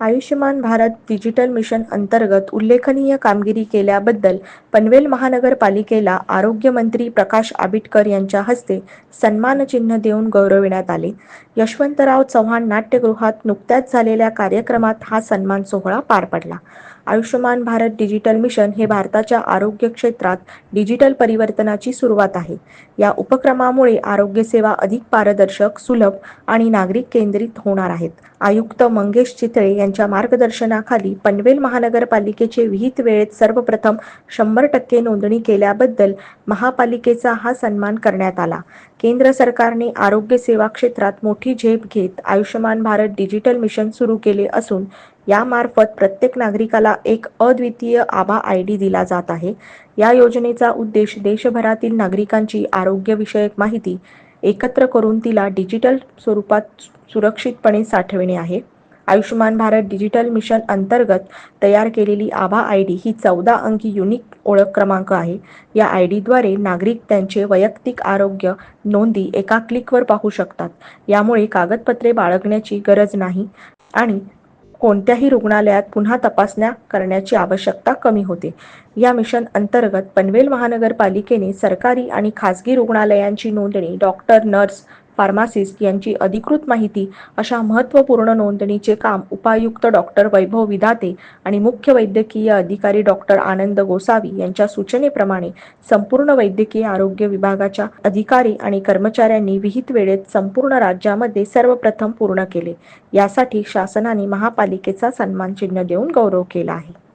Ayushman Bharat digital mission अंतर्गत उल्लेखनीय कामगिरी केल्याबद्दल पनवेल महानगरपालिकेला आरोग्यमंत्री प्रकाश आंबेडकर यांच्या हस्ते सन्मानचिन्ह देऊन गौरविण्यात आले. यशवंतराव चव्हाण नाट्यगृहात नुकत्याच झालेल्या कार्यक्रमात हा सन्मान सोहळा पार पडला. आयुष्यमान भारत डिजिटल मिशन हे भारताच्या आरोग्य क्षेत्रात डिजिटल परिवर्तनाची सुरुवात आहे. या उपक्रमामुळे आरोग्यसेवा अधिक पारदर्शक, सुलभ आणि नागरिक केंद्रित होणार आहेत. आयुक्त मंगेश चितळे यांच्या मार्गदर्शनाखाली पनवेल महानगरपालिकेचे विहित वेळेत सर्वप्रथम शंभर टक्के नोंदणी केल्याबद्दल महापालिकेचा हा सन्मान करण्यात आला. केंद्र सरकारने आरोग्य सेवा क्षेत्रात मोठी झेप घेत आयुष्यमान भारत डिजिटल मिशन सुरू केले असून यामार्फत प्रत्येक नागरिकाला एक अद्वितीय आभा आय डी दिला जात आहे. या योजनेचा उद्देश देशभरातील नागरिकांची आरोग्यविषयक माहिती एकत्र करून तिला डिजिटल स्वरूपात सुरक्षितपणे साठविणे आहे. आयुष्यमान भारत डिजिटल मिशन अंतर्गत तयार केलेली आभा आय डी ही चौदा अंकी युनिक ओळख क्रमांक आहे. या आय डीद्वारे नागरिक त्यांचे वैयक्तिक आरोग्य नोंदी एका क्लिकवर पाहू शकतात. यामुळे कागदपत्रे बाळगण्याची गरज नाही आणि कोणत्याही रुग्णालयात पुन्हा तपासण्या करण्याची आवश्यकता कमी होते. या मिशन अंतर्गत पनवेल महानगरपालिकेने सरकारी आणि खासगी रुग्णालयांची नोंदणी, डॉक्टर, नर्स, फार्मासिस्ट यांची अधिकृत माहिती अशा महत्त्वपूर्ण नोंदणीचे काम उपायुक्त डॉक्टर वैभव विधाते आणि मुख्य वैद्यकीय अधिकारी डॉक्टर आनंद गोसावी यांच्या सूचनेप्रमाणे संपूर्ण वैद्यकीय आरोग्य विभागाच्या अधिकारी आणि कर्मचाऱ्यांनी विहित वेळेत संपूर्ण राज्यामध्ये सर्वप्रथम पूर्ण केले. यासाठी शासनाने महापालिकेचा सन्मान चिन्ह देऊन गौरव केला आहे.